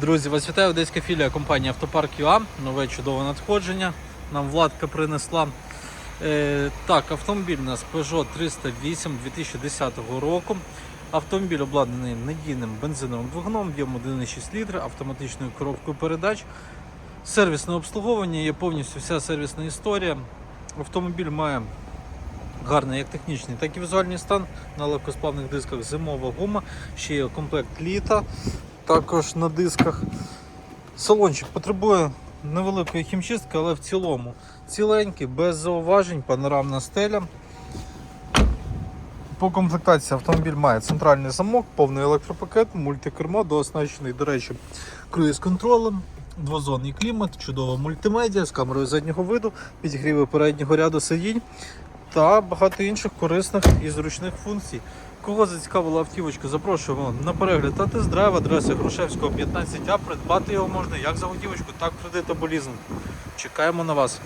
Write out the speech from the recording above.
Друзі, вас вітає одеська філія компанії Автопарк ЮА. Нове чудове надходження. Нам Владка принесла. Е, так, автомобіль у нас Peugeot 308 2010 року. Автомобіль обладнаний надійним бензиновим двигуном, об'єм 1,6 літра, автоматичною коробкою передач. Сервісне обслуговування, є повністю вся сервісна історія. Автомобіль має гарний як технічний, так і візуальний стан. На легкосплавних дисках зимова гума, ще є комплект літа також на дисках. Салончик потребує невеликої хімчистки, але в цілому ціленький, без зауважень, панорамна стеля. По комплектації автомобіль має центральний замок, повний електропакет, мультикермо, дооснащений, до речі, круїз-контролем, двозонний клімат, чудова мультимедіа з камерою заднього виду, підігріви переднього ряду сидінь та багато інших корисних і зручних функцій. Кого зацікавила автівочка, запрошуємо на перегляд та тест-драйв адреси Грушевського 15А. Придбати його можна як за готівочку, так і кредит. Чекаємо на вас.